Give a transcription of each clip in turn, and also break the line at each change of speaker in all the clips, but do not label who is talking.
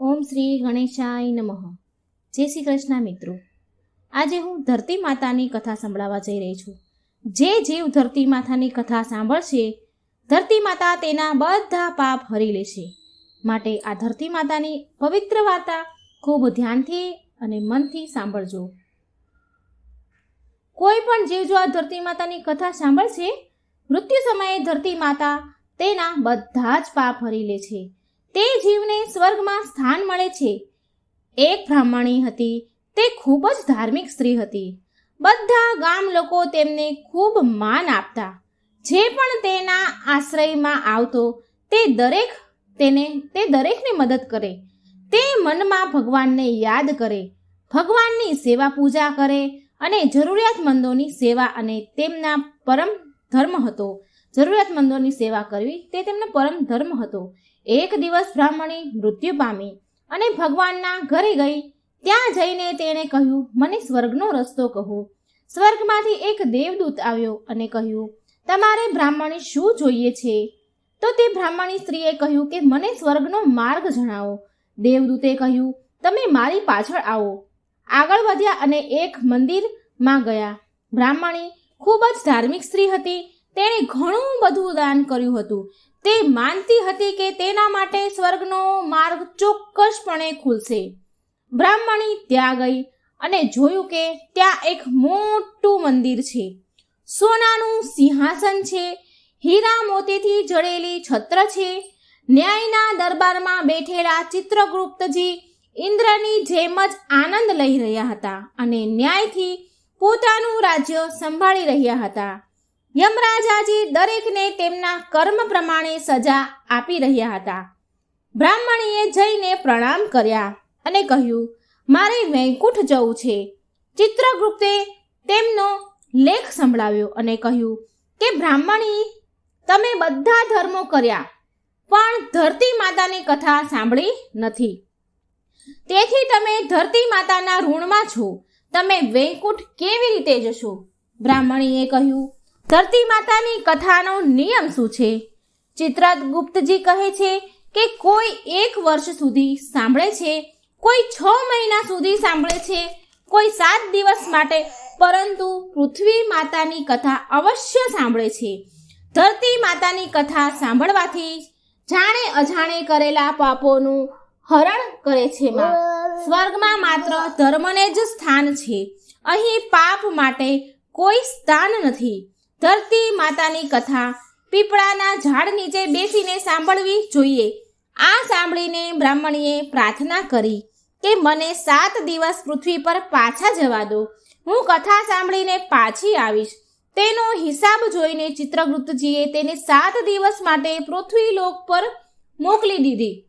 ઓમ શ્રી ગણેશાય નમઃ. જય શ્રી કૃષ્ણ મિત્રો. આજે હું ધરતી માતાની કથા સંભળાવવા જઈ રહી છું. જે જીવ ધરતી માતાની કથા સાંભળશે, ધરતી માતા તેના બધા પાપ હરી લેશે. માટે આ ધરતી માતાની પવિત્ર વાર્તા ખૂબ ધ્યાનથી અને મનથી સાંભળજો. કોઈ પણ જીવ જો આ ધરતી માતાની કથા સાંભળશે, મૃત્યુ સમયે ધરતી માતા તેના બધા જ પાપ હરી લે છે. તે જીવને સ્વર્ગમાં સ્થાન મળે છે. એક બ્રાહ્મણી હતી. તે ખૂબ જ ધાર્મિક સ્ત્રી હતી. બધા ગામ લોકો તેમને ખૂબ માન આપતા. જે પણ તેના આશ્રયમાં આવતો, તે દરેક તેને, તે દરેકને મદદ કરે. તે મનમાં ભગવાનને યાદ કરે. ભગવાનની સેવા પૂજા કરે અને જરૂરિયાતમંદોની સેવા અને તેમના પરમ ધર્મ હતો. જરૂરિયાતમંદોની સેવા કરવી તે તેમનો પરમ ધર્મ હતો. એક દિવસ બ્રાહ્મણી મૃત્યુ પામી અને ભગવાનના ઘરે ગઈ. ત્યાં જઈને તેણે કહ્યું, મને સ્વર્ગનો રસ્તો કહો. સ્વર્ગમાંથી એક દેવદૂત આવ્યો અને કહ્યું, તમારે બ્રાહ્મણી શું જોઈએ છે? તો તે બ્રાહ્મણી સ્ત્રીએ કહ્યું કે, મને સ્વર્ગનો માર્ગ જણાવો. દેવદૂતે કહ્યું, તમે મારી પાછળ આવો. આગળ વધ્યા અને એક મંદિરમાં ગયા. બ્રાહ્મણી ખૂબ જ ધાર્મિક સ્ત્રી હતી તેણે ઘણું બધું દાન કર્યું હતું. તે માનતી હતી કે તેના માટે સ્વર્ગનો માર્ગ ચોક્કસપણે ખુલશે. બ્રાહ્મણી ત્યાં ગઈ અને જોયું કે ત્યાં એક મોટું મંદિર છે. સોનાનું સિંહાસન છે, હીરા મોતીથી જડેલી છત્ર છે, ન્યાયના દરબારમાં બેઠેલા ચિત્રગુપ્તજી ઇન્દ્રની જેમ જ આનંદ લઈ રહ્યા હતા અને ન્યાયથી પોતાનું રાજ્ય સંભાળી રહ્યા હતા. યમરાજાજી દરેકને તેમના કર્મ પ્રમાણે સજા આપી રહ્યા હતા. બ્રાહ્મણીએ જઈને પ્રણામ કર્યા અને કહ્યું, મારે વૈકુંઠ જવું છે. ચિત્રગુપ્તે તેમનો લેખ સંભળાવ્યો અને કહ્યું કે, બ્રાહ્મણી, તમે બધા ધર્મો કર્યા, પણ ધરતી માતાની કથા સાંભળી નથી. તેથી તમે ધરતી માતાના ઋણમાં છો. તમે વૈકુંઠ કેવી રીતે જશો? બ્રાહ્મણીએ કહ્યું ધરતી માતાની કથાનો નિયમ શું છે? ચિત્રગુપ્તજી કહે છે કે કોઈ એક વર્ષ સુધી સાંભળે છે, કોઈ છ મહિના સુધી સાંભળે છે, કોઈ સાત દિવસ માટે, પરંતુ પૃથ્વી માતાની કથા અવશ્ય સાંભળે છે. ધરતી માતાની કથા સાંભળવાથી જાણે અજાણે કરેલા પાપોનું હરણ કરે છે સ્વર્ગમાં માત્ર ધર્મને જ સ્થાન છે. અહીં પાપ માટે કોઈ સ્થાન નથી. ધરતી માતાની કથા પીપળાના ઝાડ નીચે બેસીને સાંભળવી જોઈએ. આ સાંભળીને બ્રાહ્મણીએ પ્રાર્થના કરી કે મને સાત દિવસ પૃથ્વી પર પાછા જવા દો. હું કથા સાંભળીને પાછી આવીશ. તેનો હિસાબ જોઈને ચિત્રગુપ્તજીએ તેને સાત દિવસ માટે પૃથ્વી લોક પર મોકલી દીધી.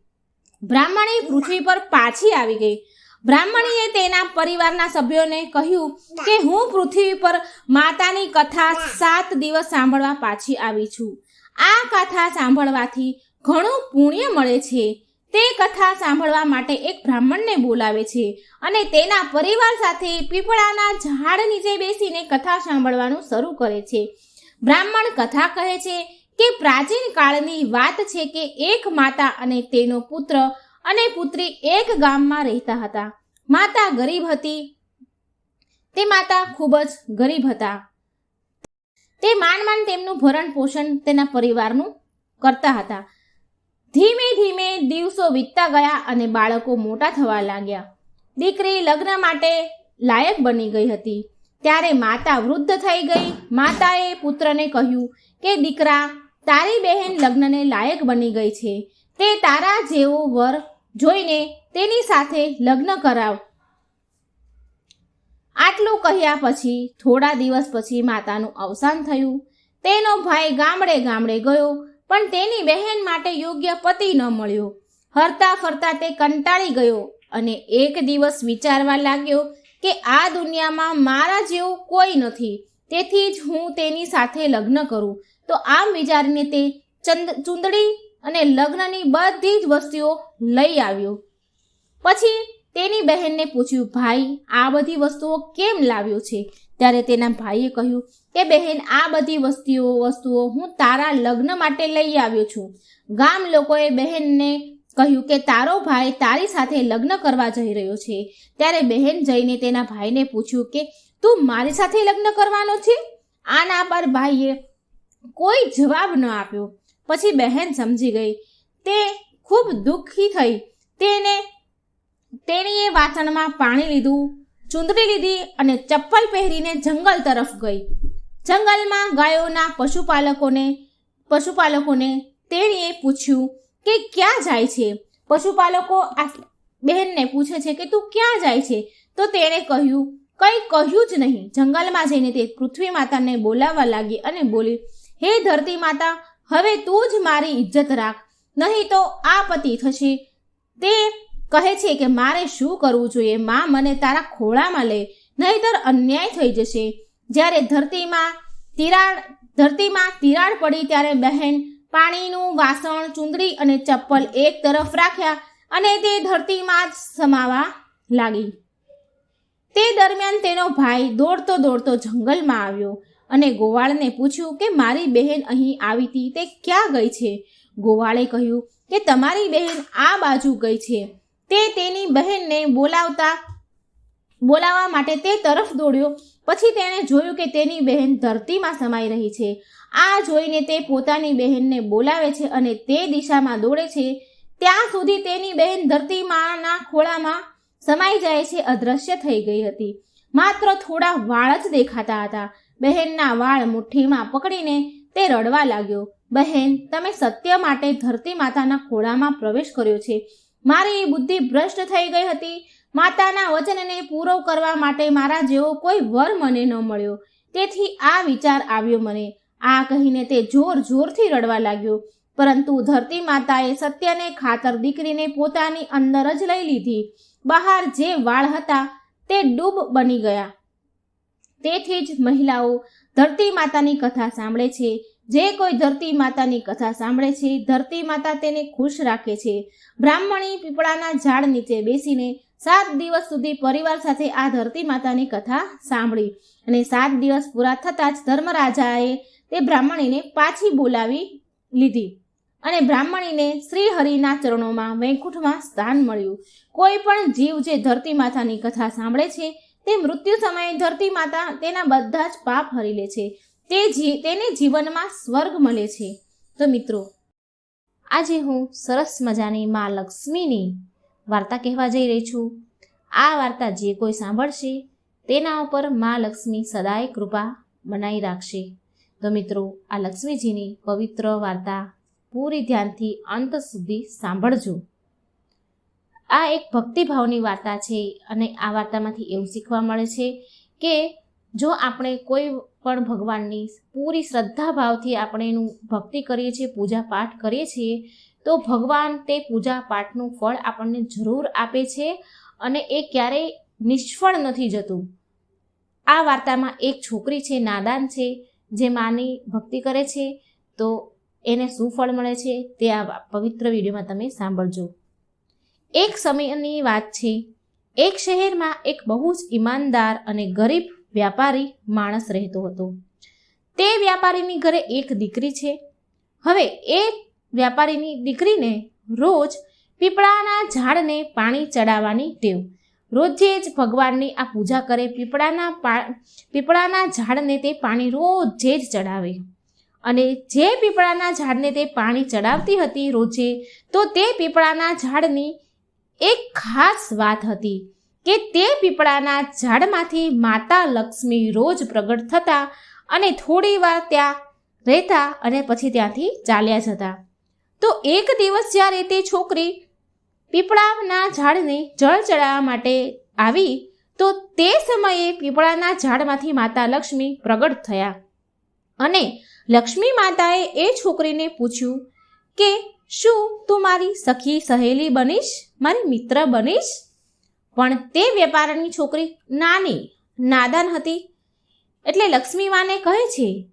બ્રાહ્મણી પૃથ્વી પર પાછી આવી ગઈ. બ્રાહ્મણીએ તેના પરિવારના સભ્યોને કહ્યું કે હું પૃથ્વી પર માતાની કથા સાત દિવસ સાંભળવા પાછી આવી છું. આ કથા સાંભળવાથી ઘણું પુણ્ય મળે છે. તે કથા સાંભળવા માટે એક બ્રાહ્મણને બોલાવે છે અને તેના પરિવાર સાથે પીપળાના ઝાડ નીચે બેસીને કથા સાંભળવાનું શરૂ કરે છે. બ્રાહ્મણ કથા કહે છે કે પ્રાચીન કાળની વાત છે કે એક માતા અને તેનો પુત્ર અને પુત્રી એક ગામમાં રહેતા હતા. માતા ગરીબ હતી. તે માતા ખૂબ જ ગરીબ હતા. તે માંડ માંડ તેમનું ભરણ પોષણ તેના પરિવારનું કરતા હતા. ધીમે ધીમે દિવસો વીતતા ગયા અને બાળકો મોટા થવા લાગ્યા. દીકરી લગ્ન માટે લાયક બની ગઈ હતી. ત્યારે માતા વૃદ્ધ થઈ ગઈ. માતાએ પુત્રને કહ્યું કે, દીકરા, તારી બહેન લગ્નને લાયક બની ગઈ છે. તે તારા જેવો વર જોઈને તેની સાથે લગ્ન કરાવ. આટલું કહ્યા પછી થોડા દિવસ પછી માતાનું અવસાન થયું. તેનો ભાઈ ગામડે ગામડે ગયો, પણ તેની બહેન માટે યોગ્ય પતિ ન મળ્યો. હરતા ફરતા તે કંટાળી ગયો અને એક દિવસ વિચારવા લાગ્યો કે આ દુનિયામાં મારા જેવું કોઈ નથી. તેથી જ હું તેની સાથે લગ્ન કરું. તો આમ વિચારીને તે ચંદ ચૂંદડી અને લગ્નની બધી જ વસ્તુઓ લઈ આવ્યો. પછી તેની બહેનને પૂછ્યું, ભાઈ, આ બધી વસ્તુઓ કેમ લાવ્યો છે? ત્યારે તેના ભાઈએ કહ્યું કે બહેન, આ બધી વસ્તુઓ વસ્તુઓ હું તારા લગ્ન માટે લઈ આવ્યો છું. ગામ લોકોએ બહેનને કહ્યું કે, તારો ભાઈ તારી સાથે લગ્ન કરવા જઈ રહ્યો છે. ત્યારે બહેન જઈને તેના ભાઈને પૂછ્યું કે, તું મારી સાથે લગ્ન કરવાનો છે? આના પર ભાઈએ કોઈ જવાબ ન આપ્યો. પછી બહેન સમજી ગઈ. તે ખૂબ દુઃખી થઈ. તેને, તેણીએ વાસણમાં પાણી લીધું, ચૂંદડી લીધી અને ચપ્પલ પહેરીને જંગલ તરફ ગઈ. જંગલમાં ગાયોના પશુપાલકોને પશુપાલકોને તેણીએ પૂછ્યું કે ક્યાં જાય છે? પશુપાલકો આ બહેનને પૂછે છે કે તું ક્યાં જાય છે? તો તેણે કહ્યું, કંઈ કહ્યું જ નહીં. જંગલમાં જઈને તે પૃથ્વી માતાને બોલાવવા લાગી અને બોલી, હે ધરતી માતા, હવે તું જ મારી ઇજ્જત રાખ. નહીં તો આ પતિ થશે. તે કહે છે કે મારે શું કરવું જોઈએ? માં મને તારા ખોળામાં લે, નહીતર અન્યાય થઈ જશે. જ્યારે ધરતીમાં તિરાડ ધરતીમાં તિરાડ પડી ત્યારે બહેન પાણીનું વાસણ, ચુંદડી અને ચપ્પલ એક તરફ રાખ્યા અને તે ધરતીમાં જ સમાવા લાગી. તે દરમિયાન તેનો ભાઈ દોડતો દોડતો જંગલમાં આવ્યો અને ગોવાળને પૂછ્યું કે મારી બહેન અહીં આવી હતી, તે ક્યાં ગઈ છે? ગોવાળે કહ્યું કે તમારી બહેન આ બાજુ ગઈ છે. તે તેની બહેનને બોલાવતા, બોલાવવા માટે તે તરફ દોડ્યો. પછી તેણે જોયું કે તેની બહેન ધરતીમાં સમાઈ રહી છે. આ જોઈને તે પોતાની બહેનને બોલાવે છે અને તે દિશામાં દોડે છે. ત્યાં સુધી તેની બહેન ધરતીમાંના ખોળામાં સમાઈ જાય છે અદૃશ્ય થઈ ગઈ હતી. માત્ર થોડા વાળ જ દેખાતા હતા. બહેનના વાળ મુઠ્ઠીમાં પકડીને તે રડવા લાગ્યો. બહેન, તમે સત્ય માટે ધરતી માતાના ખોળામાં પ્રવેશ કર્યો છે. મારી બુદ્ધિ ભ્રષ્ટ થઈ ગઈ હતી. માતાના વચનને પૂરો કરવા માટે મારા જેવો કોઈ વર મને ન મળ્યો. તેથી આ વિચાર આવ્યો મને. આ કહીને તે જોર જોરથી રડવા લાગ્યો. પરંતુ ધરતી માતાએ સત્યને ખાતર દીકરીને પોતાની અંદર જ લઈ લીધી. બહાર જે વાળ હતા, તે ડૂબ બની ગયા. તેથી જ મહિલાઓ ધરતી માતાની કથા સાંભળે છે. જે કોઈ ધરતી માતાની કથા સાંભળે છે, ધરતી માતા તેને ખુશ રાખે છે. બ્રાહ્મણી પીપળાના ઝાડ નીચે બેસીને સાત દિવસ સુધી પરિવાર સાથે આ ધરતી માતાની કથા સાંભળી અને સાત દિવસ પૂરા થતાં જ ધર્મરાજાએ તે બ્રાહ્મણીને પાછી બોલાવી લીધી અને બ્રાહ્મણીને શ્રી હરિના ચરણોમાં વૈકુંઠમાં સ્થાન મળ્યું. કોઈ પણ જીવ જે ધરતી માતાની કથા સાંભળે છે, તે મૃત્યુ સમયે ધરતી માતા તેના બધા જ પાપ હરી લે છે. તે જી, તેને જીવનમાં સ્વર્ગ મળે છે. તો મિત્રો, આજે હું સરસ મજાની મા લક્ષ્મીની વાર્તા કહેવા જઈ રહી છું. આ વાર્તા જે કોઈ સાંભળશે, તેના ઉપર મા લક્ષ્મી સદાય કૃપા બનાવી રાખશે. તો મિત્રો, આ લક્ષ્મીજીની પવિત્ર વાર્તા પૂરી ધ્યાનથી અંત સુધી સાંભળજો. આ એક ભક્તિભાવની વાર્તા છે અને આ વાર્તામાંથી એવું શીખવા મળે છે કે જો આપણે કોઈ પણ ભગવાનની પૂરી શ્રદ્ધા ભાવથી આપણે એનું ભક્તિ કરીએ છીએ, પૂજા પાઠ કરીએ છીએ, તો ભગવાન તે પૂજા પાઠનું ફળ આપણને જરૂર આપે છે અને એ ક્યારેય નિષ્ફળ નથી જતું. આ વાર્તામાં એક છોકરી છે, નાદાન છે, જે માની ભક્તિ કરે છે, તો એને શું ફળ મળે છે તે આ પવિત્ર વિડીયોમાં તમે સાંભળજો. એક સમયની વાત છે, એક શહેરમાં એક બહુ જ ઈમાનદાર અને ગરીબ વ્યાપારી માણસ રહેતો હતો. તે વ્યાપારીની ઘરે એક દીકરી છે. હવે એ વ્યાપારીની દીકરીને રોજ પીપળાના ઝાડને પાણી ચડાવવાની ટેવ. રોજે જ ભગવાનની આ પૂજા કરે, પીપળાના પીપળાના ઝાડને તે પાણી રોજે જ ચડાવે. અને જે પીપળાના ઝાડને તે પાણી ચડાવતી હતી રોજે, તો તે પીપળાના ઝાડની એક ખાસ વાત હતી. કે તે પીપળાના ઝાડમાંથી માતા લક્ષ્મી રોજ પ્રગટ થતા અને થોડી વાર ત્યાં રહેતા અને પછી ત્યાંથી ચાલ્યા જતા. તો એક દિવસ જ્યારે તે છોકરી પીપળાના ઝાડને જળ ચડાવવા માટે આવી, તો તે સમયે પીપળાના ઝાડમાંથી માતા લક્ષ્મી પ્રગટ થયા. અને લક્ષ્મી માતાએ એ છોકરીને પૂછ્યું કે, શું તું મારી સખી સહેલી બનીશ? મારી મિત્ર બનીશ? પણ તે વેપારની છોકરી નાની, નાદાન હતી. એટલે લક્ષ્મીમાને કહે છે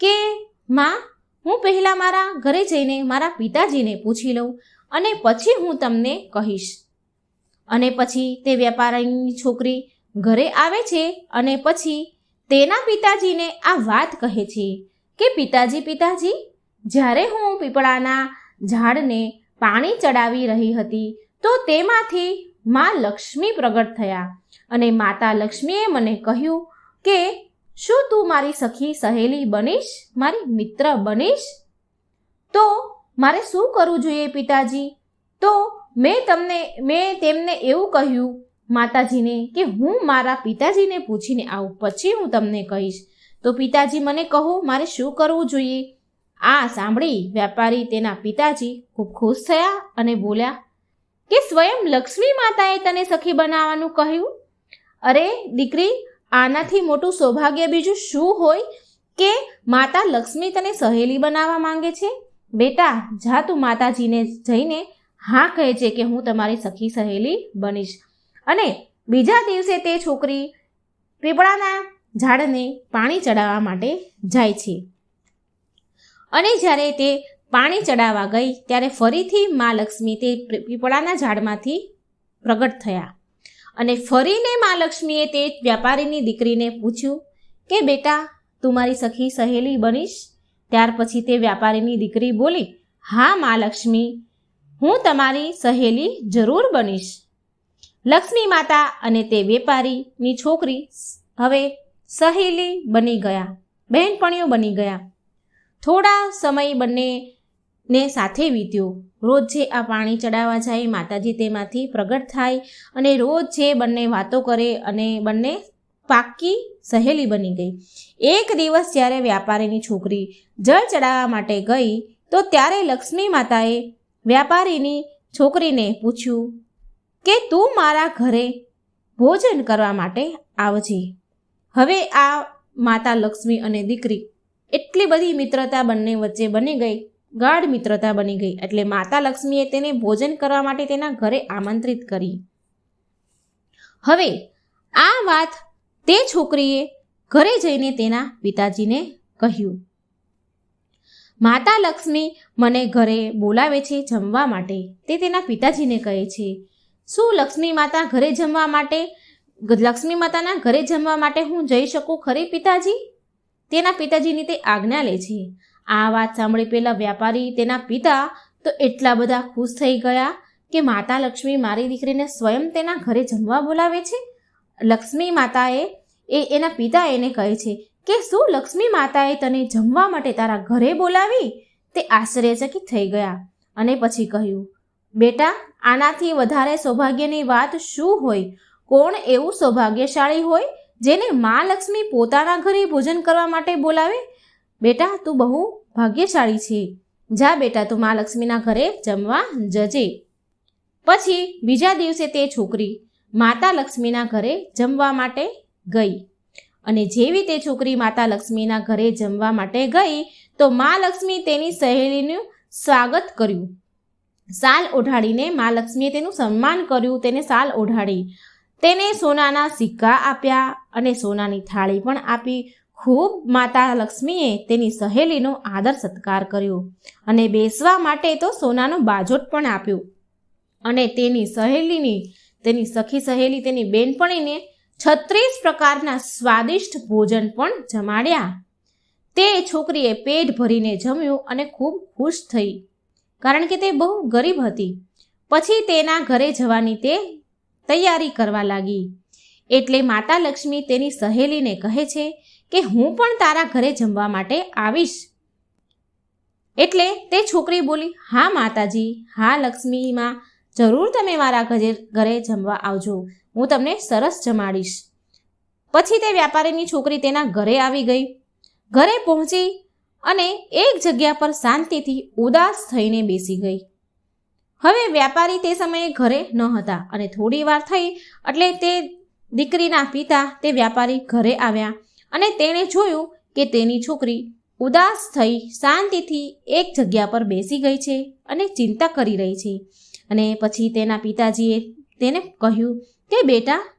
કે, માં, હું પહેલાં મારા ઘરે જઈને મારા પિતાજીને પૂછી લઉં અને પછી હું તમને કહીશ. અને પછી તે વેપારીની છોકરી ઘરે આવે છે અને પછી તેના પિતાજીને આ વાત કહે છે કે, પિતાજી પિતાજી, જ્યારે હું પીપળાના ઝાડને પાણી ચડાવી રહી હતી, તો તેમાંથી માં લક્ષ્મી પ્રગટ થયા અને માતા લક્ષ્મીએ મને કહ્યું કે, શું તું મારી સખી સહેલી બનીશ? મારી મિત્ર બનીશ? તો મારે શું કરવું જોઈએ પિતાજી? તો મેં તમને, મેં તેમને એવું કહ્યું માતાજીને કે હું મારા પિતાજીને પૂછીને આવું, પછી હું તમને કહીશ. તો પિતાજી મને કહો, મારે શું કરવું જોઈએ? આ સાંભળી વેપારી તેના પિતાજી ખૂબ ખુશ થયા અને બોલ્યા કે સ્વયં લક્ષ્મી માતાએ તને સખી બનાવવાનું કહ્યું? અરે દીકરી, આનાથી મોટું સૌભાગ્ય બીજું શું હોય કે માતા લક્ષ્મી તને સહેલી બનાવવા માંગે છે? બેટા, જા તું માતાજીને જઈને હા કહે છે કે હું તમારી સખી સહેલી બનીશ. અને બીજા દિવસે તે છોકરી પીપળાના ઝાડને પાણી ચડાવવા માટે જાય છે. અને જ્યારે તે પાણી ચડાવવા ગઈ ત્યારે ફરીથી મા લક્ષ્મી તે પીપળાના ઝાડમાંથી પ્રગટ થયા. અને ફરીને મા લક્ષ્મીએ તે વ્યાપારીની દીકરીને પૂછ્યું, કે બેટા, તું મારી સખી સહેલી બનીશ? ત્યાર પછી તે વ્યાપારીની દીકરી બોલી, હા મા લક્ષ્મી, હું તમારી સહેલી જરૂર બનીશ. લક્ષ્મી માતા અને તે વેપારીની છોકરી હવે સહેલી બની ગયા, બહેનપણીઓ બની ગયા. થોડા સમય બંનેને સાથે વીત્યો. રોજ જે આ પાણી ચડાવવા જાય માતાજી તેમાંથી પ્રગટ થાય અને રોજ જે બંને વાતો કરે અને બંને પાક્કી સહેલી બની ગઈ. એક દિવસ જ્યારે વ્યાપારીની છોકરી જળ ચડાવવા માટે ગઈ, તો ત્યારે લક્ષ્મી માતાએ વ્યાપારીની છોકરીને પૂછ્યું કે, તું મારા ઘરે ભોજન કરવા માટે આવજે. હવે આ માતા લક્ષ્મી અને દીકરી એટલી બધી મિત્રતા બંને વચ્ચે બની ગઈ ગાઢ મિત્રતા બની ગઈ એટલે માતા લક્ષ્મીએ તેને ભોજન કરવા માટે તેના ઘરે આમંત્રિત કરી. હવે આ વાત તે છોકરીએ ઘરે જઈને તેના પિતાજીને કહ્યું. માતા લક્ષ્મી મને ઘરે બોલાવે છે જમવા માટે. તે તેના પિતાજીને કહે છે. શું લક્ષ્મી માતા ઘરે જમવા માટે, લક્ષ્મી માતાના ઘરે જમવા માટે હું જઈ શકું ખરી પિતાજી? તેના પિતાજીની તે આજ્ઞા લે છે. આ વાત સાંભળી પેલા વ્યાપારી તેના પિતા તો એટલા બધા ખુશ થઈ ગયા કે માતા લક્ષ્મી મારી દીકરીને સ્વયં તેના ઘરે જમવા બોલાવે છે. લક્ષ્મી માતાએ એ એના પિતા એને કહે છે કે શું લક્ષ્મી માતાએ તને જમવા માટે તારા ઘરે બોલાવી? તે આશ્ચર્યચકિત થઈ ગયા અને પછી કહ્યું, બેટા, આનાથી વધારે સૌભાગ્યની વાત શું હોય? કોણ એવું સૌભાગ્યશાળી હોય જેને મા લક્ષ્મી પોતાના ઘરે ભોજન કરવા માટે બોલાવે? બેટા, તું બહુ ભાગ્યશાળી છે. જા બેટા, તું મા લક્ષ્મીના ઘરે જમવા જજે. પછી બીજા દિવસે તે છોકરી માતા લક્ષ્મીના ઘરે જમવા માટે ગઈ. અને જેવી તે છોકરી માતા લક્ષ્મીના ઘરે જમવા માટે ગઈ, તો મા લક્ષ્મી તેની સહેલીનું સ્વાગત કર્યું. સાલ ઓઢાડીને મા લક્ષ્મીએ તેનું સન્માન કર્યું. તેને સાલ ઓઢાડી. તેને સોનાના સિક્કા આપ્યા અને સોનાની થાળી પણ આપી. ખૂબ માતા લક્ષ્મીએ તેની સહેલીનો આદર સત્કાર કર્યો અને બેસવા માટે તો સોનાનો બાજોટ પણ આપ્યો. અને તેની સહેલીની, તેની સખી સહેલી, તેની બેનપણીને છત્રીસ પ્રકારના સ્વાદિષ્ટ ભોજન પણ જમાડ્યા. તે છોકરીએ પેટ ભરીને જમ્યું અને ખૂબ ખુશ થઈ. કારણ કે તે બહુ ગરીબ હતી. પછી તેના ઘરે જવાની તે તૈયારી કરવા લાગી. એટલે માતા લક્ષ્મી તેની સહેલીને કહે છે કે હું પણ તારા ઘરે જમવા માટે આવીશ. એટલે તે છોકરી બોલી, હા માતાજી, હા લક્ષ્મીમાં જરૂર તમે મારા ઘરે ઘરે જમવા આવજો. હું તમને સરસ જમાડીશ. પછી તે વ્યાપારીની છોકરી તેના ઘરે આવી ગઈ. ઘરે પહોંચી અને એક જગ્યા પર શાંતિથી ઉદાસ થઈને બેસી ગઈ. હવે વ્યાપારી તે સમયે ઘરે ન હતા અને થોડી વાર થઈ એટલે તે દીકરીના પિતા તે વ્યાપારી ઘરે આવ્યા. અને તેણે જોયું કે તેની છોકરી ઉદાસ થઈ શાંતિથી એક જગ્યા પર બેસી ગઈ છે અને ચિંતા કરી રહી છે. અને પછી તેના પિતાજીએ તેને કહ્યું કે, બેટા,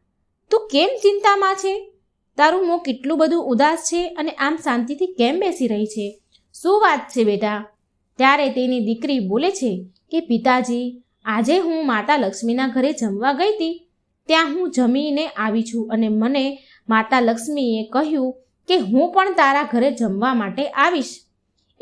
તું કેમ ચિંતામાં છે? તારું મોં કેટલું બધું ઉદાસ છે અને આમ શાંતિથી કેમ બેસી રહી છે? શું વાત છે, બેટા? ત્યારે તેની દીકરી બોલે છે કે, પિતાજી, આજે હું માતા લક્ષ્મીના ઘરે જમવા ગઈ હતી ત્યાં હું જમીને આવી છું અને મને માતા લક્ષ્મીએ કહ્યું કે હું પણ તારા ઘરે જમવા માટે આવીશ.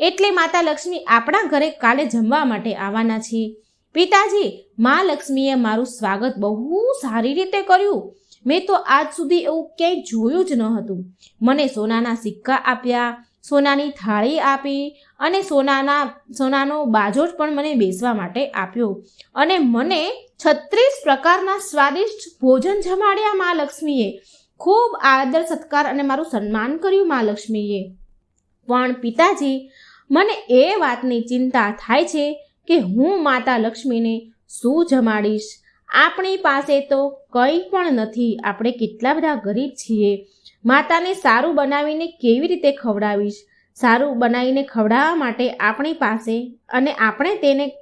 એટલે માતા લક્ષ્મી આપણા ઘરે કાલે જમવા માટે આવવાના છે. પિતાજી, મા લક્ષ્મીએ મારું સ્વાગત બહુ સારી રીતે કર્યું. મેં તો આજ સુધી એવું ક્યાંય જોયું જ ન હતું. મને સોનાના સિક્કા આપ્યા, સોનાની થાળી આપી અને સોનાના, સોનાનો બાજોટ પણ મને બેસવા માટે આપ્યો. અને મને છત્રીસ પ્રકારના સ્વાદિષ્ટ ભોજન જમાડ્યા મા લક્ષ્મીએ. ખૂબ આદર, સત્કાર અને મારું સન્માન કર્યું મા લક્ષ્મીએ. પણ પિતાજી, મને એ વાતની ચિંતા થાય છે કે હું માતા લક્ષ્મીને શું જમાડીશ? આપણી પાસે તો કંઈ પણ નથી. આપણે કેટલા બધા ગરીબ છીએ. માતાને સારું બનાવીને કેવી રીતે ખવડાવીશ? સારું બનાવીને ખવડાવવા માટે આપણી પાસે અને આપણે તેને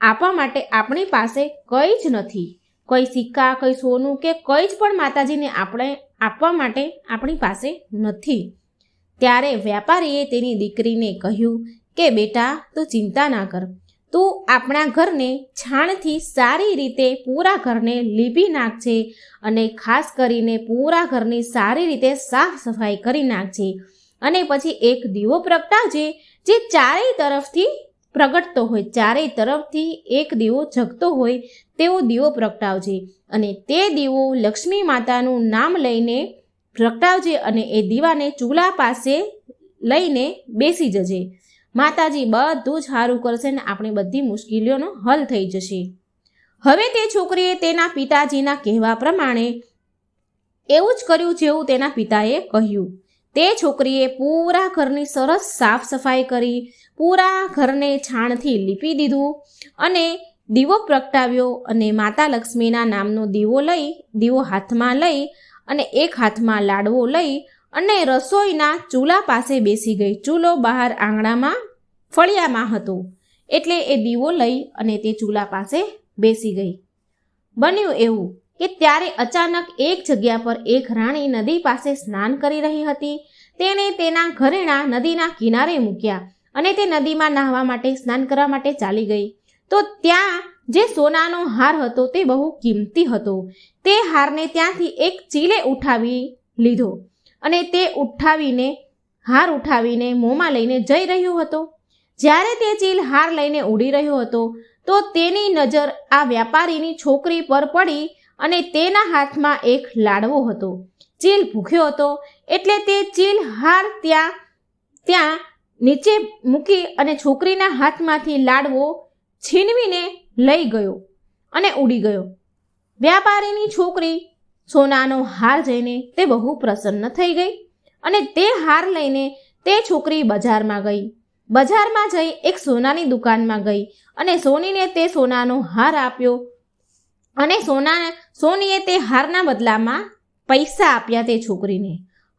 આપવા માટે આપણી પાસે કંઈ જ નથી. કોઈ સિક્કા, કંઈ સોનું કે કંઈ જ પણ માતાજીને આપણે આપવા માટે આપણી પાસે નથી. ત્યારે વેપારીએ તેની દીકરીને કહ્યું કે, બેટા, તું ચિંતા ના કર. તું આપણા ઘરને છાણથી સારી રીતે પૂરા ઘરને લીપી નાખજે અને ખાસ કરીને પૂરા ઘરની સારી રીતે સાફ સફાઈ કરી નાખજે અને પછી એક દીવો પ્રગટાવજે જે ચારેય તરફથી પ્રગટતો હોય, ચારેય તરફથી એક દીવો જગતો હોય તેવો દીવો પ્રગટાવજે અને તે દીવો લક્ષ્મી માતાનું નામ લઈને પ્રગટાવજે અને એ દીવાને ચૂલા પાસે લઈને બેસી જજે. માતાજી બધું જ સારું કરશે ને આપણી બધી મુશ્કેલીઓનો હલ થઈ જશે. હવે તે છોકરીએ તેના પિતાજીના કહેવા પ્રમાણે એવું જ કર્યું જેવું તેના પિતાએ કહ્યું. તે છોકરીએ પૂરા ઘરની સરસ સાફ સફાઈ કરી, પૂરા ઘરને છાણથી લીપી દીધું અને દીવો પ્રગટાવ્યો અને માતા લક્ષ્મીના નામનો દીવો લઈ, દીવો હાથમાં લઈ અને એક હાથમાં લાડવો લઈ અને રસોઈના ચૂલા પાસે બેસી ગઈ. ચૂલો બહાર આંગણામાં ફળિયામાં હતો. એટલે એ દીવો લઈ અને તે ચૂલા પાસે બેસી ગઈ. બન્યું એવું કે ત્યારે અચાનક એક જગ્યા પર એક રાણી નદી પાસે સ્નાન કરી રહી હતી. તેણે તેના ઘરેણા નદીના કિનારે મૂક્યા અને તે નદીમાં નાહવા માટે સ્નાન કરવા માટે ચાલી ગઈ. તો ત્યાં જે સોનાનો હાર હતો તે બહુ કિંમતી હતો. તે હારને ત્યાંથી એક ચીલે ઉઠાવી લીધો અને તે ઉઠાવીને, હાર ઉઠાવીને મોંમાં લઈને જઈ રહ્યો હતો. જ્યારે તે ચીલ હાર લઈને ઉડી રહ્યો હતો, તો તેની નજર આ વ્યાપારીની છોકરી પર પડી અને તેના હાથમાં એક લાડવો હતો. ચીલ ભૂખ્યો હતો એટલે તે ચીલ હાર ત્યાં ત્યાં નીચે મૂકી અને છોકરીના હાથમાંથી લાડવો છીનવીને લઈ ગયો અને ઉડી ગયો. વ્યાપારીની છોકરી સોનાનો હાર જઈને તે બહુ પ્રસન્ન થઈ ગઈ અને તે હાર લઈને તે છોકરી બજારમાં ગઈ. બજારમાં જઈ એક સોનાની દુકાનમાં ગઈ અને સોનીને તે સોનાનો હાર આપ્યો અને સોના સોનીએ તે હારના બદલામાં પૈસા આપ્યા તે છોકરીને.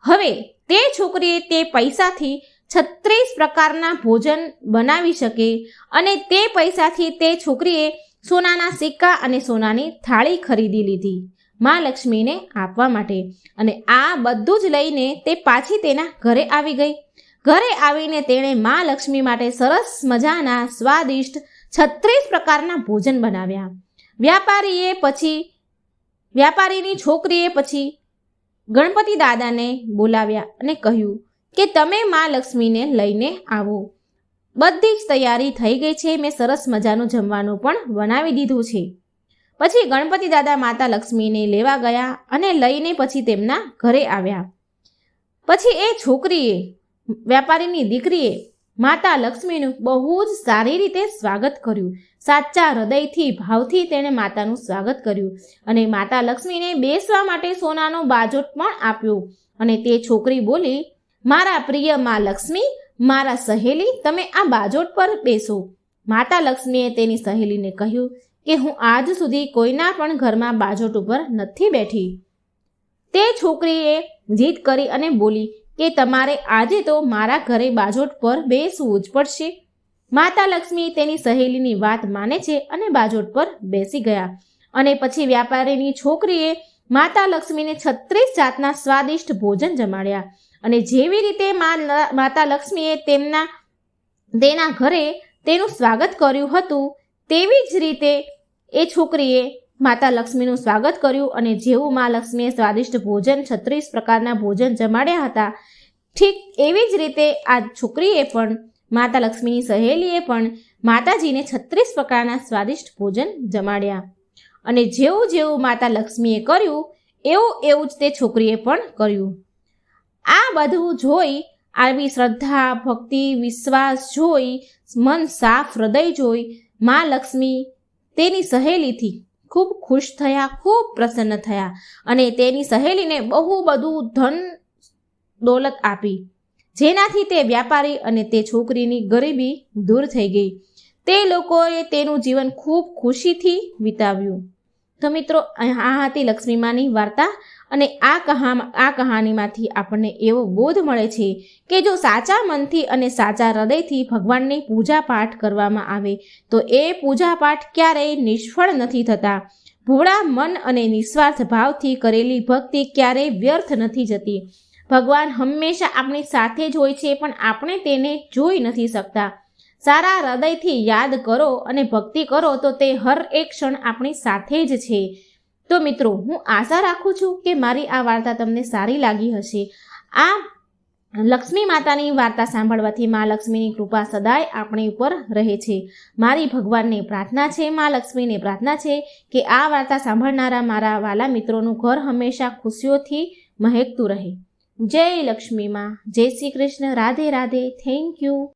હવે તે છોકરીએ તે પૈસાથી છત્રીસ પ્રકારના ભોજન બનાવી શકે અને તે પૈસાથી તે છોકરીએ સોનાના સિક્કા અને સોનાની થાળી ખરીદી લીધી. મા લક્ષ્મીને આપવા માટે અને આ બધું જ લઈને તે પાછી તેના ઘરે આવી ગઈ. ઘરે આવીને તેણે મા લક્ષ્મી માટે સરસ મજાના સ્વાદિષ્ટ છત્રીસ પ્રકારના ભોજન બનાવ્યા. વ્યાપારીએ પછી, વ્યાપારીની છોકરીએ પછી ગણપતિ દાદાને બોલાવ્યા અને કહ્યું કે તમે મા લક્ષ્મીને લઈને આવો. બધી જ તૈયારી થઈ ગઈ છે. મેં સરસ મજાનું જમવાનું પણ બનાવી દીધું છે. પછી ગણપતિ દાદા માતા લક્ષ્મીને લેવા ગયા અને લઈને પછી તેમના ઘરે આવ્યા. પછી એ છોકરીએ વેપારીની દીકરીએ માતા લક્ષ્મીનું બહુ જ સારી રીતે સ્વાગત કર્યું. સાચા હૃદયથી, ભાવથી તેણે માતાનું સ્વાગત કર્યું અને માતા લક્ષ્મીને બેસવા માટે સોનાનો બાજોટ પણ આપ્યો. અને તે છોકરી બોલી મારા પ્રિય મા લક્ષ્મી, મારા સહેલી, તમે આ બાજોટ પર બેસો. માતા લક્ષ્મીએ તેની સહેલીને કહ્યું કે હું આજ સુધી કોઈના પણ ઘરમાં બાજોટ ઉપર નથી બેઠી. તે છોકરીએ જીદ કરી અને બોલી કે તમારે આજે તો મારા ઘરે બાજોટ પર બેસવું જ પડશે. માતા લક્ષ્મી તેની સહેલીની વાત માને છે અને બાજોટ પર બેસી ગયા. અને પછી વ્યાપારીની છોકરીએ માતા લક્ષ્મીને છત્રીસ જાતના સ્વાદિષ્ટ ભોજન જમાડ્યા. અને જેવી રીતે માતા લક્ષ્મીએ તેમના તેના ઘરે તેનું સ્વાગત કર્યું હતું, તેવી જ રીતે એ છોકરીએ માતા લક્ષ્મીનું સ્વાગત કર્યું અને જેવું મા લક્ષ્મીએ સ્વાદિષ્ટ ભોજન છત્રીસ પ્રકારના ભોજન જમાડ્યા હતા, ઠીક એવી જ રીતે આ છોકરીએ પણ, માતા લક્ષ્મીની સહેલીએ પણ માતાજીને છત્રીસ પ્રકારના સ્વાદિષ્ટ ભોજન જમાડ્યા. અને જેવું જેવું માતા લક્ષ્મીએ કર્યું, એવું એવું જ તે છોકરીએ પણ કર્યું. આ બધું જોઈ આવી શ્રદ્ધા, ભક્તિ, વિશ્વાસ જોઈ, મન સાફ હૃદય જોઈ, મા લક્ષ્મી તેની સહેલીથી ખૂબ ખુશ થયા, ખૂબ પ્રસન્ન થયા અને તેની સહેલીને બહુ બધું ધન દોલત આપી. જેનાથી તે વ્યાપારી અને તે છોકરીની ગરીબી દૂર થઈ ગઈ. તે લોકોએ તેનું જીવન ખૂબ ખુશીથી વિતાવ્યું. તો મિત્રો આ હતી લક્ષ્મીમાની વાર્તા અને આ કહા આ કહાનીમાંથી આપણને એવો બોધ મળે છે કે જો સાચા મનથી અને સાચા હૃદયથી ભગવાનની પૂજા પાઠ કરવામાં આવે, તો એ પૂજા પાઠ ક્યારેય નિષ્ફળ નથી થતા. ભોળા મન અને નિસ્વાર્થ ભાવથી કરેલી ભક્તિ ક્યારેય વ્યર્થ નથી જતી. ભગવાન હંમેશા આપણી સાથે જ હોય છે, પણ આપણે તેને જોઈ નથી શકતા. સારા હૃદયથી યાદ કરો અને ભક્તિ કરો તો તે હર એક ક્ષણ આપણી સાથે જ છે. તો મિત્રો, હું આશા રાખું છું કે મારી આ વાર્તા તમને સારી લાગી હશે. આ લક્ષ્મી માતાની વાર્તા સાંભળવાથી મા લક્ષ્મીની કૃપા સદાય આપણી ઉપર રહે છે. મારી ભગવાનને પ્રાર્થના છે, મા લક્ષ્મીને પ્રાર્થના છે કે આ વાર્તા સાંભળનારા મારા વાલા મિત્રોનું ઘર હંમેશા ખુશીઓથી મહેકતું રહે. જય લક્ષ્મીમાં જય શ્રી કૃષ્ણ, રાધે રાધે, થેન્ક યુ.